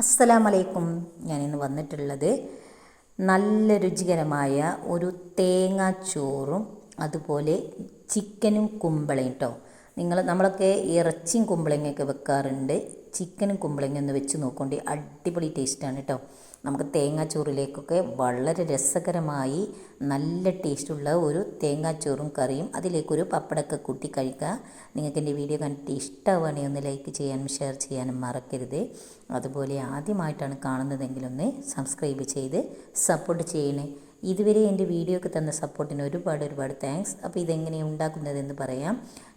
അസ്സലാമലൈക്കും. ഞാനിന്ന് വന്നിട്ടുള്ളത് നല്ല രുചികരമായ ഒരു തേങ്ങാച്ചോറും അതുപോലെ ചിക്കനും കുമ്പളയും കേട്ടോ നിങ്ങൾ നമ്മളൊക്കെ ഇറച്ചിയും കുമ്പളങ്ങയൊക്കെ വെക്കാറുണ്ട്. ചിക്കനും കുമ്പളങ്ങയും ഒന്ന് വെച്ച് നോക്കൊണ്ട്. അടിപൊളി ടേസ്റ്റാണ് കേട്ടോ നമുക്ക് തേങ്ങാച്ചോറിലേക്കൊക്കെ വളരെ രസകരമായി നല്ല ടേസ്റ്റുള്ള ഒരു തേങ്ങാച്ചോറും കറിയും അതിലേക്കൊരു പപ്പടമൊക്കെ കൂട്ടി കഴിക്കുക. നിങ്ങൾക്ക് എന്റെ വീഡിയോ കണ്ടിട്ട് ഇഷ്ടമാവുകയാണെങ്കിൽ ഒന്ന് ലൈക്ക് ചെയ്യാനും ഷെയർ ചെയ്യാനും മറക്കരുത്. അതുപോലെ ആദ്യമായിട്ടാണ് കാണുന്നതെങ്കിലൊന്ന് സബ്സ്ക്രൈബ് ചെയ്ത് സപ്പോർട്ട് ചെയ്യണേ. ഇതുവരെ എന്റെ വീഡിയോക്ക് തന്ന സപ്പോർട്ടിന് ഒരുപാട് ഒരുപാട് താങ്ക്സ് അപ്പോൾ ഇതെങ്ങനെയാണ് ഉണ്ടാക്കുന്നതെന്ന് പറയാം.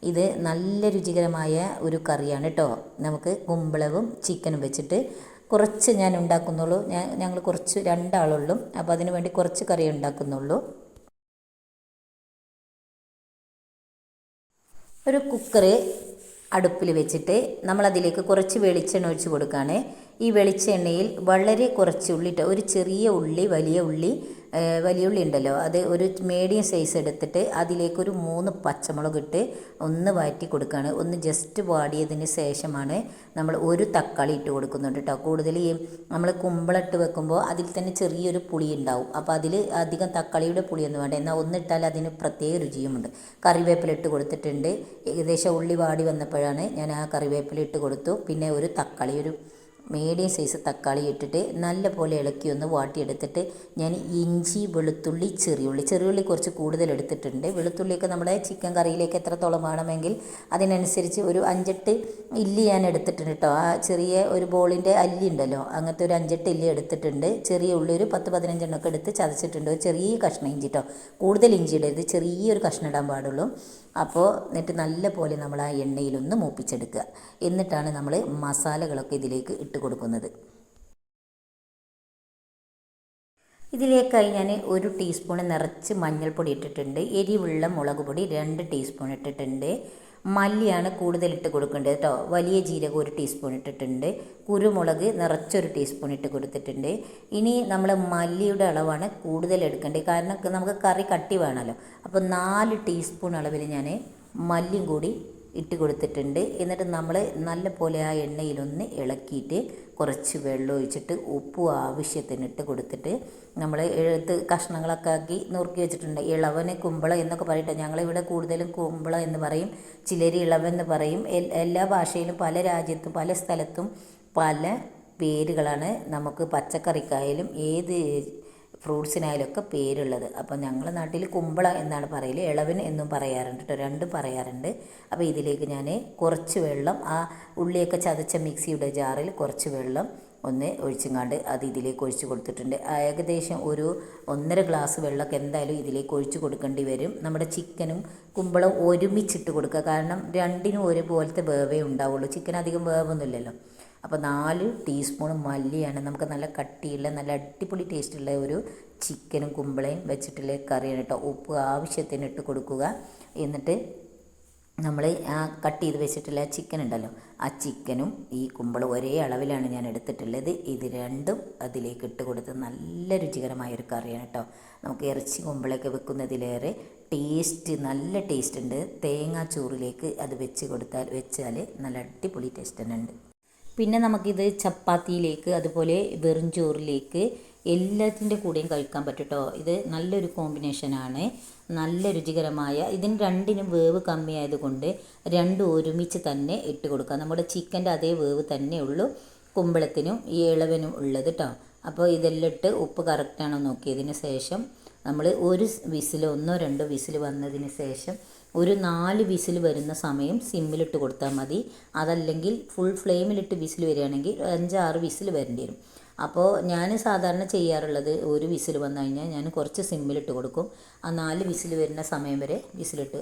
ഇത് നല്ല രുചികരമായ ഒരു കറിയാണ് കേട്ടോ. നമുക്ക് കുമ്പളവും ചിക്കനും വെച്ചിട്ട് കുറച്ച് ഞാൻ ഉണ്ടാക്കുന്നുള്ളൂ. ഞാൻ ഞങ്ങൾ കുറച്ച് രണ്ടാളുള്ളൂ. അപ്പോൾ അതിന് വേണ്ടി കുറച്ച് കറി ഉണ്ടാക്കുന്നുള്ളൂ. ഒരു കുക്കറ് അടുപ്പിൽ വെച്ചിട്ട് നമ്മളതിലേക്ക് കുറച്ച് വെളിച്ചെണ്ണ ഒഴിച്ച് കൊടുക്കുകയാണ്. ഈ വെളിച്ചെണ്ണയിൽ വളരെ കുറച്ച് ഉള്ളിട്ട് ഒരു ചെറിയ ഉള്ളി വലിയ ഉള്ളി വലിയ ഉള്ളി ഉണ്ടല്ലോ. അത് ഒരു മീഡിയം സൈസ് എടുത്തിട്ട് അതിലേക്കൊരു മൂന്ന് പച്ചമുളക് ഇട്ട് ഒന്ന് വഴറ്റി കൊടുക്കുകയാണ് ഒന്ന് ജസ്റ്റ് വാടിയതിന് ശേഷമാണ് നമ്മൾ ഒരു തക്കാളി ഇട്ട് കൊടുക്കുന്നുണ്ട് കേട്ടോ. കൂടുതൽ ഈ നമ്മൾ കുമ്പളിട്ട് വെക്കുമ്പോൾ അതിൽ തന്നെ ചെറിയൊരു പുളി ഉണ്ടാവും. അപ്പോൾ അതിൽ അധികം തക്കാളിയുടെ പുളിയൊന്നും വേണ്ട. എന്നാൽ ഒന്നിട്ടാൽ അതിന് പ്രത്യേക രുചിയുമുണ്ട്. കറിവേപ്പില ഇട്ട് കൊടുത്തിട്ടുണ്ട്. ഏകദേശം ഉള്ളി വാടി വന്നപ്പോഴാണ് ഞാൻ ആ കറിവേപ്പില ഇട്ട് കൊടുത്തു. പിന്നെ ഒരു തക്കാളി ഒരു മീഡിയം സൈസ് തക്കാളി ഇട്ടിട്ട് നല്ലപോലെ ഇളക്കി ഒന്ന് വാട്ടിയെടുത്തിട്ട് ഞാൻ ഇഞ്ചി വെളുത്തുള്ളി ചെറിയുള്ളി. ചെറിയുള്ളി കുറച്ച് കൂടുതൽ എടുത്തിട്ടുണ്ട്. വെളുത്തുള്ളിയൊക്കെ നമ്മുടെ ചിക്കൻ കറിയിലേക്ക് എത്രത്തോളം വേണമെങ്കിൽ അതിനനുസരിച്ച് ഒരു അഞ്ചെട്ട് ഇല്ലി ഞാൻ എടുത്തിട്ടുണ്ട് കേട്ടോ ആ ചെറിയ ഒരു ബോളിന്റെ അല്ലി ഉണ്ടല്ലോ അങ്ങനത്തെ ഒരു അഞ്ചെട്ട് ഇല്ലി എടുത്തിട്ടുണ്ട്. ചെറിയ ഉള്ളി ഒരു പത്ത് പതിനഞ്ചെണ്ണമൊക്കെ എടുത്ത് ചതച്ചിട്ടുണ്ട്. ഒരു ചെറിയ കഷ്ണം ഇഞ്ചി കേട്ടോ കൂടുതൽ ഇഞ്ചി ഇടരുത്. ചെറിയൊരു കഷ്ണം ഇടാൻ പാടുള്ളൂ. അപ്പോൾ എന്നിട്ട് നല്ലപോലെ നമ്മൾ ആ എണ്ണയിലൊന്ന് മൂപ്പിച്ചെടുക്കുക. എന്നിട്ടാണ് നമ്മൾ മസാലകളൊക്കെ ഇതിലേക്ക് ഇട്ട് കൊടുക്കുന്നത്. ഇതിലേക്കായി ഞാൻ ഒരു ടീസ്പൂൺ നിറച്ച് മഞ്ഞൾപ്പൊടി ഇട്ടിട്ടുണ്ട്. എരിവുള്ള മുളക് പൊടി രണ്ട് ടീസ്പൂൺ ഇട്ടിട്ടുണ്ട്. മല്ലിയാണ് കൂടുതൽ ഇട്ട് കൊടുക്കേണ്ടത് കേട്ടോ വലിയ ജീരകം ഒരു ടീസ്പൂൺ ഇട്ടിട്ടുണ്ട്. കുരുമുളക് നിറച്ചൊരു ടീസ്പൂൺ ഇട്ട് കൊടുത്തിട്ടുണ്ട്. ഇനി നമ്മൾ മല്ലിയുടെ അളവാണ് കൂടുതൽ എടുക്കേണ്ടത്. കാരണം നമുക്ക് കറി കട്ടി വേണമല്ലോ അപ്പോൾ നാല് ടീസ്പൂൺ അളവിൽ ഞാൻ മല്ലിയും കൂടി ഇട്ട് കൊടുത്തിട്ടുണ്ട്. എന്നിട്ട് നമ്മൾ നല്ല പോലെ ആ എണ്ണയിലൊന്ന് ഇളക്കിയിട്ട് കുറച്ച് വെള്ളം ഒഴിച്ചിട്ട് ഉപ്പും ആവശ്യത്തിന് ഇട്ട് കൊടുത്തിട്ട് നമ്മൾ എഴുത്ത് കഷ്ണങ്ങളൊക്കെ ആക്കി നുറുക്കി വെച്ചിട്ടുണ്ട്. ഇളവന് കുമ്പള എന്നൊക്കെ പറയട്ടെ. ഞങ്ങളിവിടെ കൂടുതലും കുമ്പള എന്ന് പറയും ചിലർ ഇളവെന്ന് പറയും. എല്ലാ ഭാഷയിലും പല രാജ്യത്തും പല സ്ഥലത്തും പല പേരുകളാണ് നമുക്ക് പച്ചക്കറിക്കായാലും ഏത് ഫ്രൂട്ട്സിനായാലൊക്കെ പേരുള്ളത്. അപ്പോൾ ഞങ്ങളുടെ നാട്ടിൽ കുമ്പള എന്നാണ് പറയൽ ഇളവൻ എന്നും പറയാറുണ്ട് കേട്ടോ രണ്ടും പറയാറുണ്ട്. അപ്പോൾ ഇതിലേക്ക് ഞാൻ കുറച്ച് വെള്ളം ആ ഉള്ളിയൊക്കെ ചതച്ച മിക്സിയുടെ ജാറിൽ കുറച്ച് വെള്ളം ഒന്ന് ഒഴിച്ചുങ്ങാണ്ട് അത് ഇതിലേക്ക് ഒഴിച്ചു കൊടുത്തിട്ടുണ്ട്. ഏകദേശം ഒരു ഒന്നര ഗ്ലാസ് വെള്ളമൊക്കെ എന്തായാലും ഇതിലേക്ക് ഒഴിച്ചു കൊടുക്കേണ്ടി വരും. നമ്മുടെ ചിക്കനും കുമ്പളം ഒരുമിച്ചിട്ട് കൊടുക്കുക. കാരണം രണ്ടിനും ഒരുപോലത്തെ വേവേ ഉണ്ടാവുള്ളൂ. ചിക്കൻ അധികം വേവൊന്നുമില്ലല്ലോ. അപ്പോൾ നാല് ടീസ്പൂൺ മല്ലിയാണ് നമുക്ക് നല്ല കട്ടിയുള്ള നല്ല അടിപൊളി ടേസ്റ്റുള്ള ഒരു ചിക്കനും കുമ്പളയും വെച്ചിട്ടുള്ള കറിയാണ് കേട്ടോ. ഉപ്പ് ആവശ്യത്തിന് ഇട്ട് കൊടുക്കുക. എന്നിട്ട് നമ്മൾ ആ കട്ട് ചെയ്ത് വെച്ചിട്ടുള്ള ചിക്കൻ ഉണ്ടല്ലോ ആ ചിക്കനും ഈ കുമ്പളും ഒരേ അളവിലാണ് ഞാൻ എടുത്തിട്ടുള്ളത്. ഇത് രണ്ടും അതിലേക്ക് ഇട്ട് കൊടുത്ത് നല്ല രുചികരമായൊരു കറിയാണ് കേട്ടോ. നമുക്ക് ഇറച്ചി കുമ്പളൊക്കെ വെക്കുന്നതിലേറെ ടേസ്റ്റ് നല്ല ടേസ്റ്റ് ഉണ്ട്. തേങ്ങാ ചോറിലേക്ക് അത് വെച്ച് കൊടുത്താൽ വെച്ചാൽ നല്ല അടിപൊളി ടേസ്റ്റ് തന്നെ ഉണ്ട്. പിന്നെ നമുക്കിത് ചപ്പാത്തിയിലേക്ക് അതുപോലെ വെറും ചോറിലേക്ക് എല്ലാത്തിന്റെ കൂടെയും കഴിക്കാൻ പറ്റും ഇത് നല്ലൊരു കോമ്പിനേഷനാണ് നല്ല രുചികരമായ ഇതിന് രണ്ടിനും വേവ് കമ്മിയായതുകൊണ്ട് രണ്ടും ഒരുമിച്ച് തന്നെ ഇട്ട് കൊടുക്കുക നമ്മുടെ ചിക്കന്റെ അതേ വേവ് തന്നെ ഉള്ളൂ. കുമ്പളത്തിനും ഈ ഇളവനും ഉള്ളത് കേട്ടോ അപ്പോൾ ഇതെല്ലാം ഇട്ട് ഉപ്പ് കറക്റ്റാണോ നോക്കിയതിന് ശേഷം നമ്മൾ ഒരു വിസിൽ ഒന്നോ രണ്ടോ വിസിൽ വന്നതിന് ശേഷം ഒരു നാല് വിസിൽ വരുന്ന സമയം സിമ്മിലിട്ട് കൊടുത്താൽ മതി. അതല്ലെങ്കിൽ ഫുൾ ഫ്ലെയിമിലിട്ട് വിസിൽ വരികയാണെങ്കിൽ അഞ്ചാറ് വിസിൽ വരേണ്ടി വരും. അപ്പോൾ ഞാൻ സാധാരണ ചെയ്യാറുള്ളത് ഒരു വിസിൽ വന്നു കഴിഞ്ഞാൽ ഞാൻ കുറച്ച് സിമ്മിലിട്ട് കൊടുക്കും. ആ നാല് വിസിൽ വരുന്ന സമയം വരെ വിസിലിട്ട്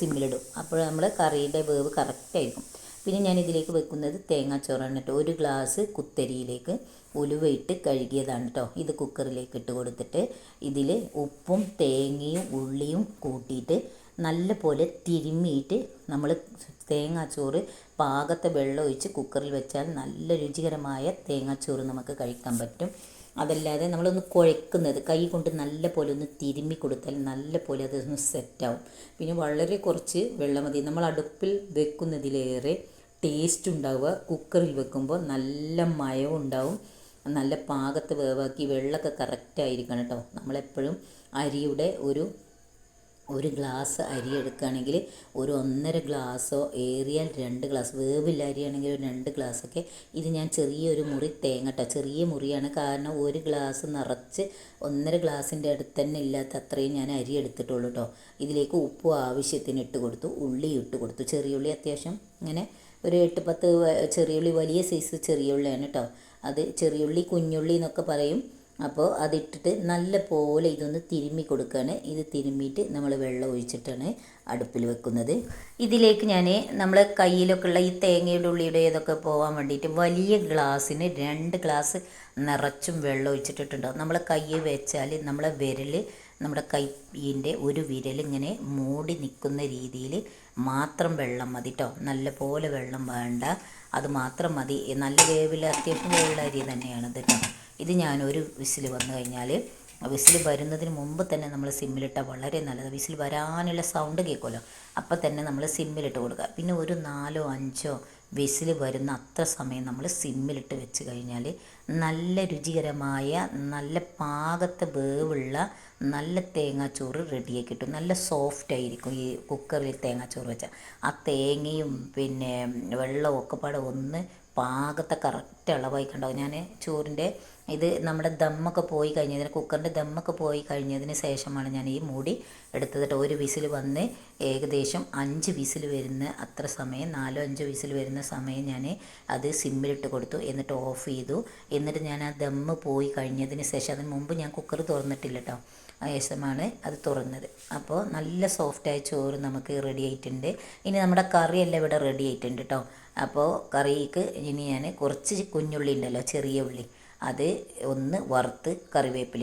സിമ്മിലിടും. അപ്പോൾ നമ്മൾ കറിയുടെ വേവ് കറക്റ്റായിരിക്കും പിന്നെ ഞാൻ ഇതിലേക്ക് വെക്കുന്നത് തേങ്ങാച്ചോറാണ് കേട്ടോ. ഒരു ഗ്ലാസ് കുത്തരിയിലേക്ക് ഉലുവയിട്ട് കഴുകിയതാണ് കേട്ടോ. ഇത് കുക്കറിലേക്ക് ഇട്ട് കൊടുത്തിട്ട് ഇതിൽ ഉപ്പും തേങ്ങയും ഉള്ളിയും കൂട്ടിയിട്ട് നല്ല പോലെ തിരുമ്മിയിട്ട് നമ്മൾ തേങ്ങാച്ചോറ് പാകത്തെ വെള്ളം ഒഴിച്ച് കുക്കറിൽ വെച്ചാൽ നല്ല രുചികരമായ തേങ്ങാച്ചോറ് നമുക്ക് കഴിക്കാൻ പറ്റും. അതല്ലാതെ നമ്മളൊന്ന് കുഴക്കുന്നത് കൈ കൊണ്ട് നല്ല പോലെ ഒന്ന് തിരുമ്മി കൊടുത്താൽ നല്ല പോലെ അതൊന്ന് സെറ്റാവും. പിന്നെ വളരെ കുറച്ച് വെള്ളം മതി. നമ്മൾ അടുപ്പിൽ വെക്കുന്നതിലേറെ ടേസ്റ്റ് ഉണ്ടാവുക. കുക്കറിൽ വെക്കുമ്പോൾ നല്ല മയവും ഉണ്ടാവും. നല്ല പാകത്ത് വേവാക്കി വെള്ളമൊക്കെ കറക്റ്റായിരിക്കണം കേട്ടോ. നമ്മളെപ്പോഴും അരിയുടെ ഒരു ഒരു ഗ്ലാസ് അരി എടുക്കുകയാണെങ്കിൽ ഒരു ഒന്നര ഗ്ലാസ്സോ ഏറിയാൽ രണ്ട് ഗ്ലാസ് വേവില്ല അരിയാണെങ്കിൽ ഒരു രണ്ട് ഗ്ലാസ്സൊക്കെ. ഇത് ഞാൻ ചെറിയൊരു മുറി തേങ്ങ കേട്ടോ ചെറിയ മുറിയാണ്. കാരണം ഒരു ഗ്ലാസ് നിറച്ച് ഒന്നര ഗ്ലാസിന്റെ അടുത്ത് തന്നെ ഇല്ലാത്ത അത്രയും ഞാൻ അരി എടുത്തിട്ടുള്ളൂ കേട്ടോ ഇതിലേക്ക് ഉപ്പ് ആവശ്യത്തിന് ഇട്ട് കൊടുത്തു ഉള്ളി ഇട്ട് കൊടുത്തു. ചെറിയ ഉള്ളി അത്യാവശ്യം ഇങ്ങനെ ഒരു എട്ട് പത്ത് ചെറിയ ചെറിയുള്ളി വലിയ സൈസ് ചെറിയ ഉള്ളിയാണ് കേട്ടോ അത് ചെറിയുള്ളി കുഞ്ഞുള്ളി എന്നൊക്കെ പറയും. അപ്പോൾ അതിട്ടിട്ട് നല്ല പോലെ ഇതൊന്ന് തിരുമ്മി കൊടുക്കുകയാണ്. ഇത് തിരുമ്മിയിട്ട് നമ്മൾ വെള്ളം ഒഴിച്ചിട്ടാണ് അടുപ്പിൽ വെക്കുന്നത്. ഇതിലേക്ക് ഞാൻ നമ്മൾ കയ്യിലൊക്കെ ഉള്ള ഈ തേങ്ങയുടെ ഉള്ളിയുടെ ഇതൊക്കെ പോകാൻ വേണ്ടിയിട്ട് വലിയ ഗ്ലാസ്സിന് രണ്ട് ഗ്ലാസ് നിറച്ചും വെള്ളം ഒഴിച്ചിട്ടിട്ടുണ്ട്. നമ്മളെ കയ്യിൽ വെച്ചാൽ നമ്മളെ വിരൽ നമ്മുടെ കൈന്റെ ഒരു വിരൽ ഇങ്ങനെ മൂടി നിൽക്കുന്ന രീതിയിൽ മാത്രം വെള്ളം മതി കേട്ടോ നല്ല പോലെ വെള്ളം വേണ്ട. അത് മാത്രം മതി. നല്ല വേവിൽ അത്യാവശ്യം വേവുള്ള അരി തന്നെയാണ് കേട്ടോ ഇത് ഞാനൊരു വിസിൽ വന്നു കഴിഞ്ഞാൽ വിസിൽ വരുന്നതിന് മുമ്പ് തന്നെ നമ്മൾ സിമ്മിലിട്ടാൽ വളരെ നല്ലത്. വിസിൽ വരാനുള്ള സൗണ്ട് കേൾക്കുമല്ലോ? അപ്പം തന്നെ നമ്മൾ സിമ്മിലിട്ട് കൊടുക്കുക. പിന്നെ ഒരു നാലോ അഞ്ചോ വിസിൽ വരുന്ന അത്ര സമയം നമ്മൾ സിമ്മിലിട്ട് വെച്ച് കഴിഞ്ഞാൽ നല്ല രുചികരമായ നല്ല പാകത്തെ വേവുള്ള നല്ല തേങ്ങാച്ചോറ് റെഡിയായി കിട്ടും. നല്ല സോഫ്റ്റ് ആയിരിക്കും ഈ കുക്കറിൽ തേങ്ങാച്ചോറ് വെച്ചാൽ ആ തേങ്ങയും പിന്നെ വെള്ളവും ഒക്കെ പാടെ ഒന്ന് പാകത്തെ കറക്റ്റ് അളവായി കണ്ടാവും ഞാൻ ചോറിന്റെ ഇത് നമ്മുടെ ദമ്മൊക്കെ പോയി കഴിഞ്ഞതിന് കുക്കറിന്റെ ദമ്മൊക്കെ പോയി കഴിഞ്ഞതിന് ശേഷമാണ് ഞാൻ ഈ മൂടി എടുത്തത് കേട്ടോ. ഒരു വിസിൽ വന്ന് ഏകദേശം അഞ്ച് വിസിൽ വരുന്ന അത്ര സമയം നാലോ അഞ്ചോ വിസിൽ വരുന്ന സമയം ഞാൻ അത് സിമ്മിലിട്ട് കൊടുത്തു എന്നിട്ട് ഓഫ് ചെയ്തു. എന്നിട്ട് ഞാൻ ആ ദമ്മ് പോയി കഴിഞ്ഞതിന് ശേഷം അതിന് മുമ്പ് ഞാൻ കുക്കർ തുറന്നിട്ടില്ല കേട്ടോ. ശേഷമാണ് അത് തുറന്നത്. അപ്പോൾ നല്ല സോഫ്റ്റായ ചോറ് നമുക്ക് റെഡി ആയിട്ടുണ്ട്. ഇനി നമ്മുടെ കറിയെല്ലാം ഇവിടെ റെഡി ആയിട്ടുണ്ട് കേട്ടോ. അപ്പോൾ കറിക്ക് ഇനി ഞാൻ കുറച്ച് കുഞ്ഞുള്ളി ഉണ്ടല്ലോ ചെറിയ ഉള്ളി. അത് ഒന്ന് വറുത്ത് കറിവേപ്പില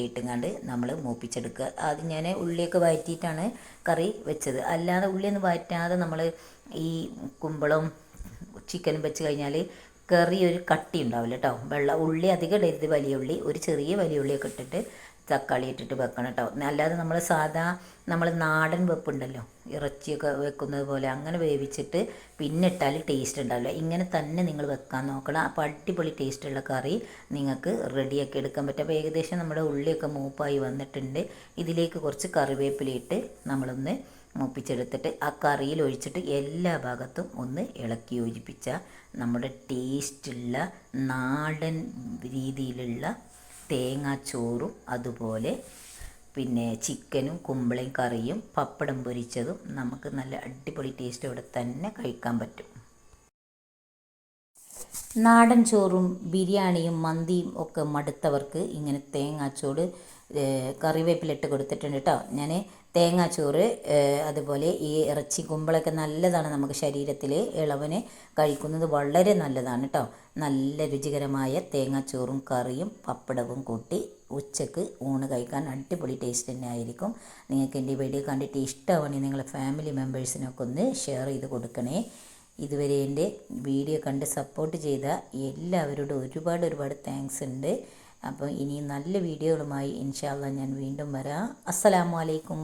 നമ്മൾ മൂപ്പിച്ചെടുക്കുക. അത് ഞാൻ ഉള്ളിയൊക്കെ വഴറ്റിയിട്ടാണ് കറി വെച്ചത്. അല്ലാതെ ഉള്ളിയൊന്നും വഴറ്റാതെ നമ്മൾ ഈ കുമ്പളം ചിക്കനും വെച്ച് കഴിഞ്ഞാൽ കറി ഒരു കട്ടി ഉണ്ടാവില്ല കേട്ടോ വെള്ള ഉള്ളി അധികം ഇടരുത് വലിയ ഉള്ളി. ഒരു ചെറിയ വലിയ ഉള്ളിയൊക്കെ ഇട്ടിട്ട് തക്കാളി ഇട്ടിട്ട് വെക്കണം കേട്ടോ അല്ലാതെ നമ്മൾ സാധാ നമ്മൾ നാടൻ വെപ്പുണ്ടല്ലോ ഇറച്ചിയൊക്കെ വെക്കുന്നത് പോലെ അങ്ങനെ വേവിച്ചിട്ട് പിന്നെ ഇട്ടാൽ ടേസ്റ്റ് ഉണ്ടാവില്ല. ഇങ്ങനെ തന്നെ നിങ്ങൾ വെക്കാൻ നോക്കണം. അപ്പോൾ അടിപൊളി ടേസ്റ്റുള്ള കറി നിങ്ങൾക്ക് റെഡിയാക്കി എടുക്കാൻ പറ്റും. അപ്പോൾ ഏകദേശം നമ്മുടെ ഉള്ളിയൊക്കെ മൂപ്പായി വന്നിട്ടുണ്ട്. ഇതിലേക്ക് കുറച്ച് കറിവേപ്പിലയിട്ട് നമ്മളൊന്ന് മൂപ്പിച്ചെടുത്തിട്ട് ആ കറിയിൽ ഒഴിച്ചിട്ട് എല്ലാ ഭാഗത്തും ഒന്ന് ഇളക്കി യോജിപ്പിച്ച നമ്മുടെ ടേസ്റ്റുള്ള നാടൻ രീതിയിലുള്ള തേങ്ങാച്ചോറും അതുപോലെ പിന്നെ ചിക്കനും കുമ്പളയും കറിയും പപ്പടം പൊരിച്ചതും നമുക്ക് നല്ല അടിപൊളി ടേസ്റ്റ് ഇവിടെ തന്നെ കഴിക്കാൻ പറ്റും. നാടൻ ചോറും ബിരിയാണിയും മന്തിയും ഒക്കെ മടുത്തവർക്ക് ഇങ്ങനെ തേങ്ങാച്ചോട് കറിവേപ്പിലിട്ട് കൊടുത്തിട്ടുണ്ട് കേട്ടോ ഞാൻ തേങ്ങാച്ചോറ് അതുപോലെ ഈ ഇറച്ചി കുമ്പളൊക്കെ നല്ലതാണ് നമുക്ക് ശരീരത്തിൽ ഇളവന് കഴിക്കുന്നത് വളരെ നല്ലതാണ് കേട്ടോ നല്ല രുചികരമായ തേങ്ങാച്ചോറും കറിയും പപ്പടവും കൂട്ടി ഉച്ചയ്ക്ക് ഊണ് കഴിക്കാൻ അടിപൊളി ടേസ്റ്റ് തന്നെ ആയിരിക്കും. നിങ്ങൾക്ക് എന്റെ വീഡിയോ കണ്ടിട്ട് ഇഷ്ടമാണെങ്കിൽ നിങ്ങളെ ഫാമിലി മെമ്പേഴ്സിനൊക്കെ ഒന്ന് ഷെയർ ചെയ്ത് കൊടുക്കണേ. ഇതുവരെ എന്റെ വീഡിയോ കണ്ട് സപ്പോർട്ട് ചെയ്ത എല്ലാവരോടും ഒരുപാട് ഒരുപാട് താങ്ക്സ് ഉണ്ട്. അപ്പോൾ ഇനി നല്ല വീഡിയോകളുമായി ഇൻഷാല്ല ഞാൻ വീണ്ടും വരാം. അസ്സലാമു അലൈക്കും.